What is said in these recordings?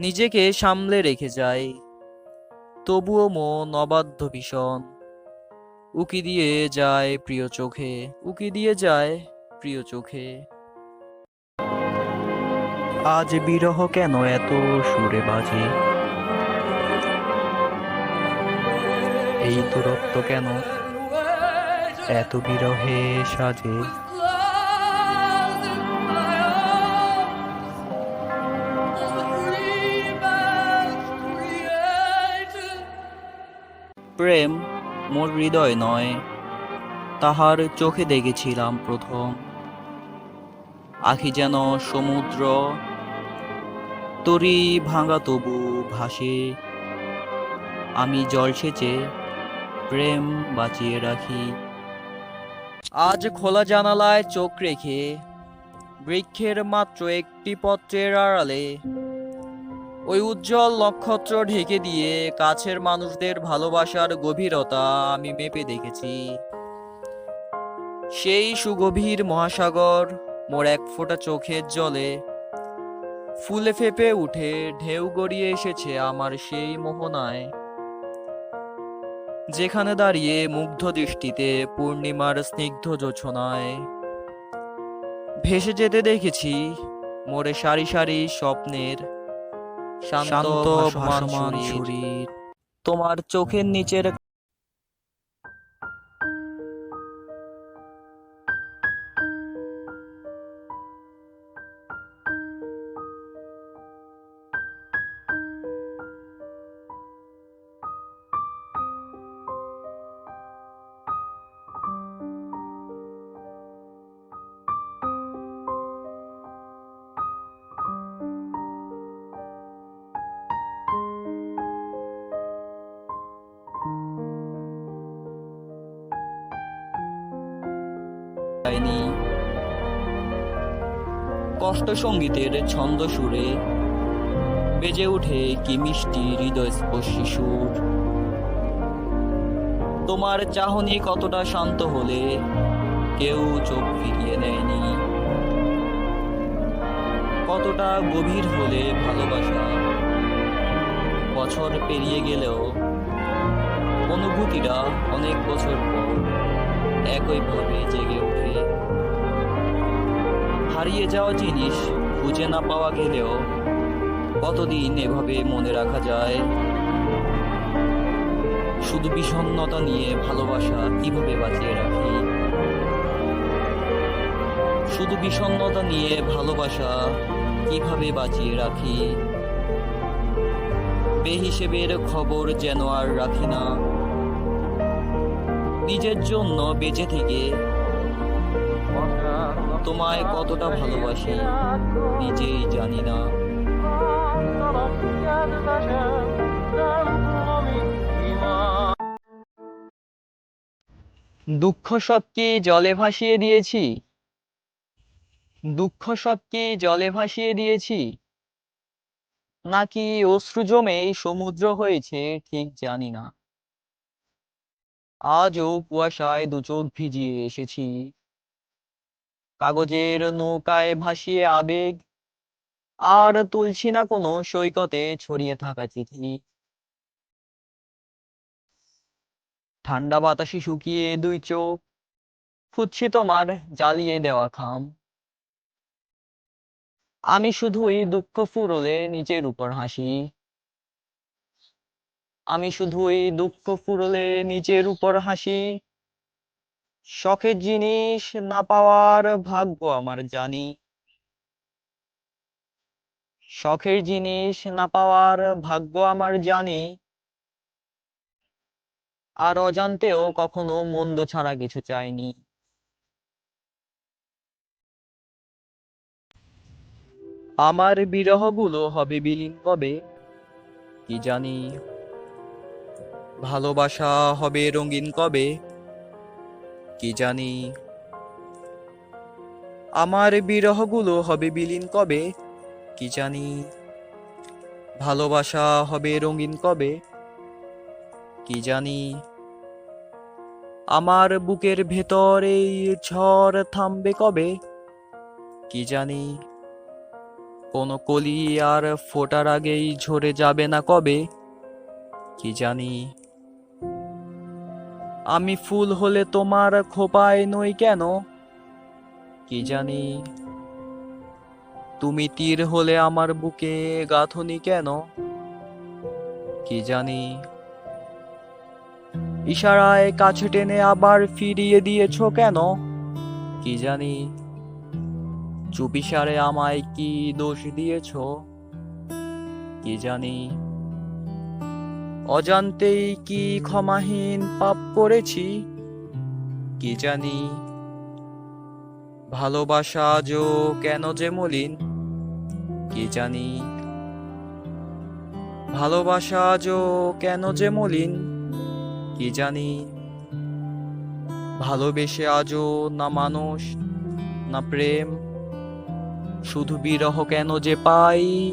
নিজেকে সামলে রেখে যায় তবুও মন অবাধ্য ভীষণ। উকি দিয়ে যায় প্রিয় চোখে, উকি দিয়ে যায় প্রিয় চোখে। আজ বিরহ কেন এত সুরে বাজে? এই দূরত্ব কেন এত বিরহে সাজে? প্রেম মোর হৃদয় নয়, তাহার চোখে দেখেছিলাম প্রথম। আখি যেন সমুদ্র, তরি ভাঙা তবু ভাসে। আমি জল সেচে প্রেম বাঁচিয়ে রাখি। আজ খোলা জানালায় চোখ রেখে, বৃক্ষের মাত্র একটি পত্রের আড়ালে ওই উজ্জ্বল নক্ষত্র ঢেকে দিয়ে কাছের মানুষদের ভালোবাসার গভীরতা আমি মেপে দেখেছি। সেই সুগভীর মহাসাগর, মোর এক ফোঁটা চোখের জলে, ফুলে ফেপে উঠে ঢেউ গড়িয়ে এসেছে আমার সেই মোহনায়, যেখানে দাঁড়িয়ে মুগ্ধ দৃষ্টিতে পূর্ণিমার স্নিগ্ধ জোছনায়। ভেসে যেতে দেখেছি মোরে সারি সারি স্বপ্নের শান্ত ভাসমান শরীর। তোমার চোখের নিচের কষ্ট সঙ্গীতের ছন্দ সুরে বেজে ওঠে কি মিষ্টি হৃদয় স্পর্শী সুর। তোমার চাহনি কতটা শান্ত হলে কেউ চোখ ফিরিয়ে নেয়নি। কতটা গভীর হলে ভালোবাসা। বছর পেরিয়ে গেলেও অনুভূতিটা অনেক বছর পর একইভাবে জেগে ওঠে। হারিয়ে যাওয়া জিনিস খুঁজে না পাওয়া গেলেও কতদিন এভাবে মনে রাখা যায়? শুধু বিষণ্ণতা নিয়ে ভালোবাসা কীভাবে বাঁচিয়ে রাখি? শুধু বিষণ্ণতা নিয়ে ভালোবাসা কীভাবে বাঁচিয়ে রাখি? বেহিসেবের খবর যেন আর রাখি না। নিজের জন্য বেঁচে থেকে তোমায় কতটা ভালোবাসি, নিজেই জানি না। দুঃখ সব কি জলে ভাসিয়ে দিয়েছি? দুঃখ সব কি জলে ভাসিয়ে দিয়েছি? নাকি অশ্রু জমেই সমুদ্র হয়েছে, ঠিক জানি না। আজও কুয়াশায় দু চোখ ভিজিয়ে এসেছি। কাগজের নৌকায় ভাসিয়ে আবেগ। আর তুলছি না কোনো সৈকতে ছড়িয়ে থাকা চিঠি। ঠান্ডা বাতাসে শুকিয়ে দুই চোখ, খুঁজছি তোমার জ্বালিয়ে দেওয়া খাম। আমি শুধুই দুঃখ ফুরলে নিজের উপর হাসি। আমি শুধুই দুঃখ ফুরলে নিজের উপর হাসি। শখের জিনিস না পাওয়ার ভাগ্য আমার জানি। শখের জিনিস না পাওয়ার ভাগ্য আমার জানি। আর অজান্তেও কখনো মন্দ ছাড়া কিছু চাইনি। আমার বিরহগুলো হবে বিলীন কবে, কি জানি। ভালোবাসা হবে রঙিন কবে কি জানি। আমার বিরহগুলো হবে বিলীন কবে, কি জানি। ভালোবাসা হবে রঙিন কবে, কি জানি। আমার বুকের ভেতর এই ঝড় থামবে কবে, কি জানি। কোনো কলি আর ফোটার আগেই ঝরে যাবে না কবে, কি জানি। আমি ফুল হলে তোমার খোপায় নই কেন? কি জানি? তুমি তীর হলে আমার বুকে গাঁথনি কেন? কি জানি? ইশারায় কাছে টেনে আবার ফিরিয়ে দিয়েছ কেন? কি জানি? চুপিসারে আমায় কি দোষ দিয়েছ? কি জানি? অজান্তেই কি ক্ষমাহীন পাপ করেছি? কি জানি? ভালোবাসা আজও কেন যে মলিন? কি জানি? ভালোবাসা আজও কেন যে মলিন? কি জানি? ভালোবেসে আজও না মানুষ, না প্রেম, শুধু বিরহ কেন যে পাই?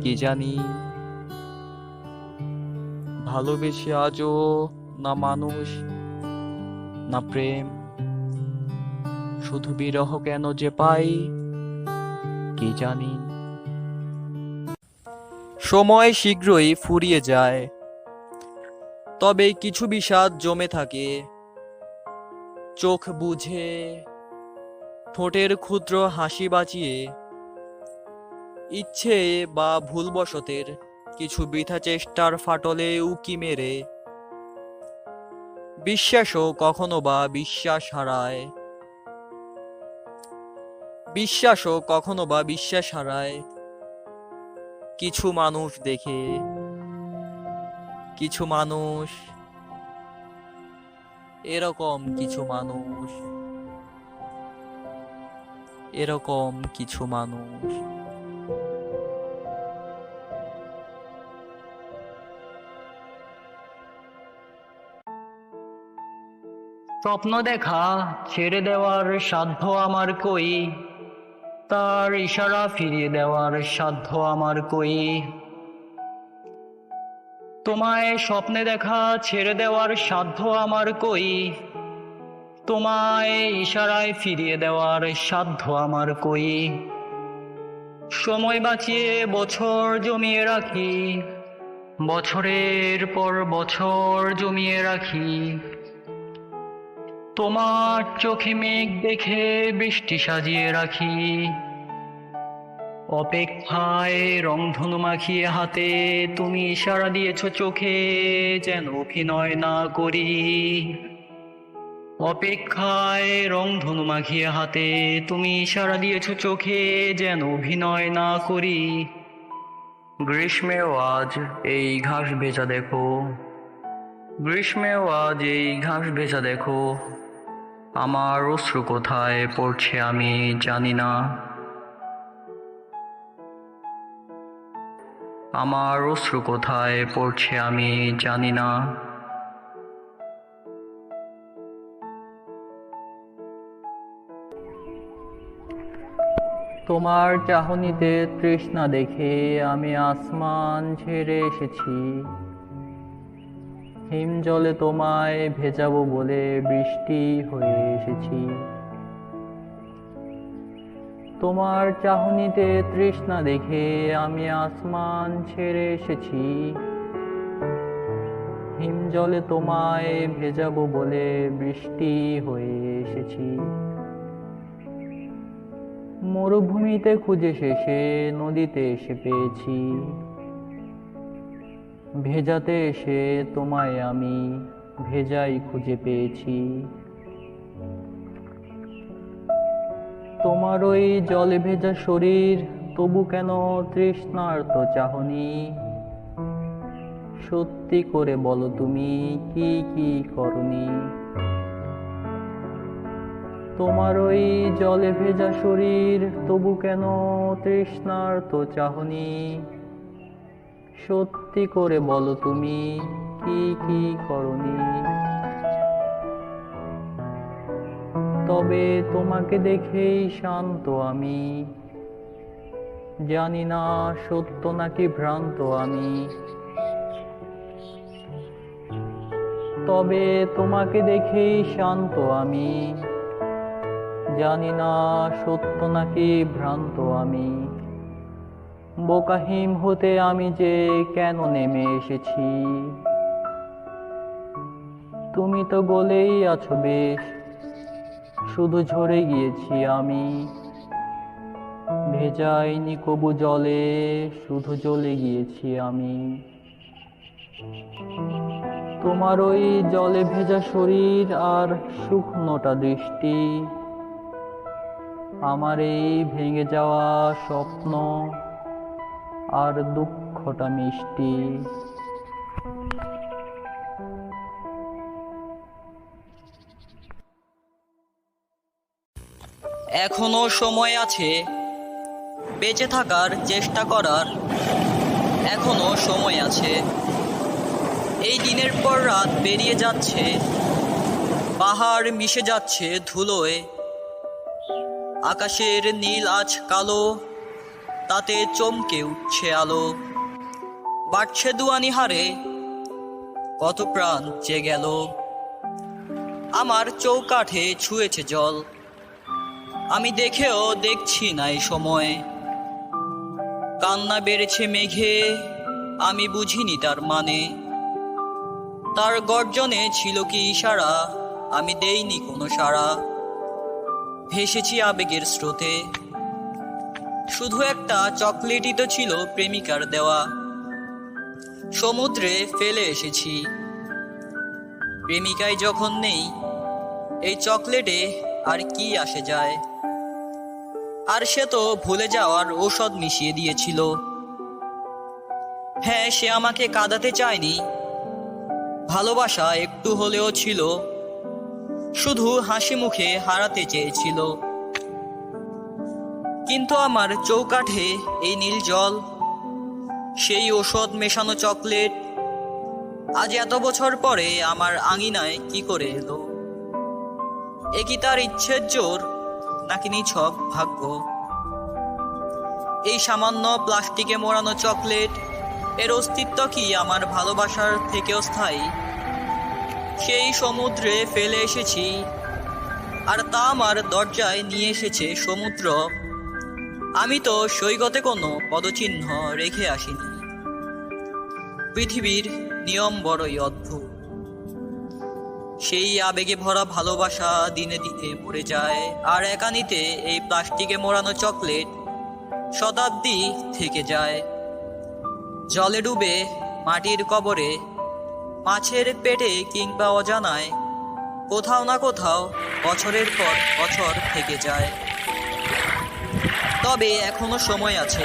কি জানি? ভালোবেসে আজও না মানুষ, না প্রেম। শুধু বিরহ কেন যে পাই, কি জানি। সময় শীঘ্রই ফুরিয়ে যায়, তবে কিছু বিষাদ জমে থাকে। চোখ বুঝে, ঠোঁটের ক্ষুদ্র হাসি বাঁচিয়ে, ইচ্ছে বা ভুলবশতের কিছু বৃথা চেষ্টার ফাটলে উকি মেরে। বিশ্বাসও কখনো বা বিশ্বাস হারায়। বিশ্বাসও কখনো বা বিশ্বাস হারায়। কিছু মানুষ দেখে, কিছু মানুষ, এরকম কিছু মানুষ, এরকম কিছু মানুষ। স্বপ্ন দেখা ছেড়ে দেওয়ার সাধ্য আমার কই? তার ইশারা ফিরিয়ে দেওয়ার সাধ্য আমার কই? তোমায় স্বপ্নে দেখা ছেড়ে দেওয়ার সাধ্য আমার কই? তোমায় ইশারায় ফিরিয়ে দেওয়ার সাধ্য আমার কই? সময় বাঁচিয়ে বছর জমিয়ে রাখি, বছরের পর বছর জমিয়ে রাখি। তোমার চোখে মেঘ দেখে বৃষ্টি সাজিয়ে রাখি। অপেক্ষায় রংধনু মাখিয়ে হাতে তুমি ইশারা দিয়েছ চোখে যেন অভিনয় না করি। অপেক্ষায় রংধনু মাখিয়ে হাতে তুমি ইশারা দিয়েছ চোখে যেন অভিনয় না করি। গ্রীষ্মেও আজ এই ঘাস ভেজা দেখো। গ্রীষ্মেও আজ এই ঘাস ভেজা দেখো। আমার অশ্রু কোথায় পড়ছে আমি জানি না। আমার অশ্রু কোথায় পড়ছে আমি জানি না। তোমার চাহনিতে তৃষ্ণা দেখে আমি আসমান ছেড়ে এসেছি। হিম জলে তোমায় ভেজাবো বলে বৃষ্টি হয়ে এসেছি। তোমার চাহনিতে তৃষ্ণা দেখে আমি আসমান ছেড়ে এসেছি। হিম জলে তোমায় ভেজাবো বলে বৃষ্টি হয়ে এসেছি। মরুভূমিতে খুঁজে শেষে নদীতে এসে পেয়েছি। ভেজাতে এসে তোমায় আমি ভেজাই খুঁজে পেয়েছি। তোমার ওই জলে ভেজা শরীর, তবু কেন তৃষ্ণার্ত চাহনি? সত্যি করে বলো তুমি, কি কি করনি? তোমার ওই জলে ভেজা শরীর, তবু কেন তৃষ্ণার্ত চাহনি? সত্যি করে বলো তুমি, কি কি করনি? তবে তোমাকে দেখেই শান্ত আমি। জানি না সত্য নাকি ভ্রান্ত আমি। তবে তোমাকে দেখেই শান্ত আমি। জানি না সত্য নাকি ভ্রান্ত আমি। বোকাহিম হতে আমি যে কেন নেমে এসেছি? তুমি তো বলেই আছো বেশ, শুধু ঝরে গিয়েছি আমি। ভেজাইনি কবু জলে, শুধু জ্বলে গিয়েছি আমি। তোমার ওই জলে ভেজা শরীর আর শুকনোটা দৃষ্টি, আমার এই ভেঙে যাওয়া স্বপ্ন আর দুঃখটা মিষ্টি। এখনও সময় আছে। বেঁচে থাকার চেষ্টা করার এখনও সময় আছে। এই দিনের পর রাত বেরিয়ে যাচ্ছে। পাহাড় মিশে যাচ্ছে ধুলোয়। আকাশের নীল আজ কালো। তাতে চমকে উঠছে আলো। বাড়ছে দুয়ানি হারে কত প্রাণ যে গেল। আমার চৌকাঠে ছুঁয়েছে জল। আমি দেখেও দেখছি না এই সময়। কান্না বেড়েছে মেঘে, আমি বুঝিনি তার মানে। তার গর্জনে ছিল কি ইশারা, আমি দেইনি কোনো সাড়া। ভেসেছি আবেগের স্রোতে। শুধু একটা চকলেটই তো ছিল প্রেমিকার দেওয়া। সমুদ্রে ফেলে এসেছি। প্রেমিকায় যখন নেই, এই চকলেটে আর কি আসে যায়? আর সে তো ভুলে যাওয়ার ঔষধ মিশিয়ে দিয়েছিল। হ্যাঁ সে আমাকে কাঁদাতে চায়নি। ভালোবাসা একটু হলেও ছিল। শুধু হাসি মুখে হারাতে চেয়েছিল। কিন্তু আমার চৌকাঠে এই নীল জল, সেই ওষুধ মেশানো চকলেট, আজ এত বছর পরে আমার আঙিনায় কি করে এলো? এ কি তার ইচ্ছের জোর, নাকি নিছক ভাগ্য? এই সামান্য প্লাস্টিকে মোড়ানো চকলেট, এর অস্তিত্ব কি আমার ভালোবাসার থেকেও স্থায়ী? সেই সমুদ্রে ফেলে এসেছি, আর তা আমার দরজায় নিয়ে এসেছে সমুদ্র আমি তো সৈকতে কোনো পদচিহ্ন রেখে আসিনি। পৃথিবীর নিয়ম বড়ই অদ্ভুত। সেই আবেগে ভরা ভালোবাসা দিনে দিনে মরে যায়, আর একানিতে এই প্লাস্টিকে মোড়ানো চকলেট শতাব্দী থেকে যায়। জলে ডুবে মাটির কবরে, মাছের পেটে কিংবা অজানায় কোথাও না কোথাও বছরের পর বছর থেকে যায়। তবে এখনও সময় আছে।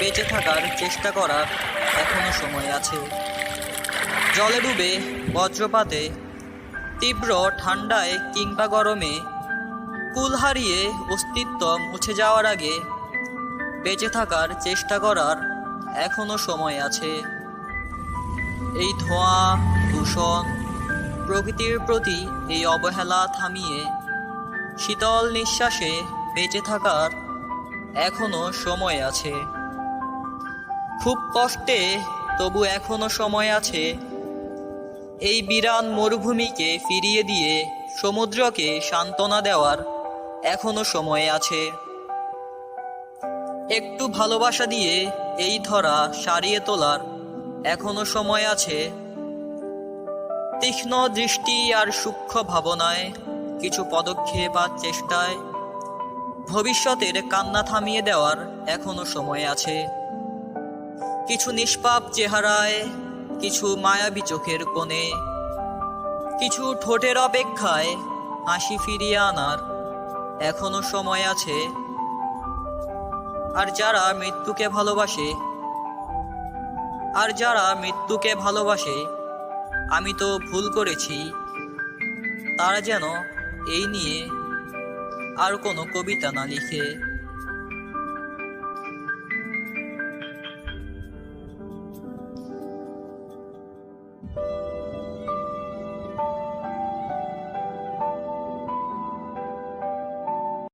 বেঁচে থাকার চেষ্টা করার এখনও সময় আছে। জলে ডুবে বজ্রপাতে তীব্র ঠান্ডায় কিংবা গরমে কুল হারিয়ে অস্তিত্ব মুছে যাওয়ার আগে বেঁচে থাকার চেষ্টা করার এখনও সময় আছে। এই ধোঁয়া, দূষণ প্রকৃতির প্রতি এই অবহেলা থামিয়ে শীতল নিঃশ্বাসে বেঁচে থাকার এখনও সময় আছে। খুব কষ্টে তবু এখনও সময় আছে। এই বিরান মরুভূমিকে ফিরিয়ে দিয়ে সমুদ্রকে সান্ত্বনা দেওয়ার এখনও সময় আছে। একটু ভালোবাসা দিয়ে এই ধরা সারিয়ে তোলার এখনও সময় আছে। তীক্ষ্ণ দৃষ্টি আর সূক্ষ্ম ভাবনায় কিছু পদক্ষেপ আর চেষ্টায় ভবিষ্যতের কান্না থামিয়ে দেওয়ার এখনও সময় আছে। কিছু নিষ্পাপ চেহারায়, কিছু মায়াবী চোখের কোণে, কিছু ঠোঁটের অপেক্ষায় হাসি ফিরিয়ে আনার এখনও সময় আছে। আর যারা মৃত্যুকে ভালোবাসে, আর যারা মৃত্যুকে ভালোবাসে, আমি তো ভুল করেছি, তারা যেন এই নিয়ে আর কোনো কবিতা না লিখে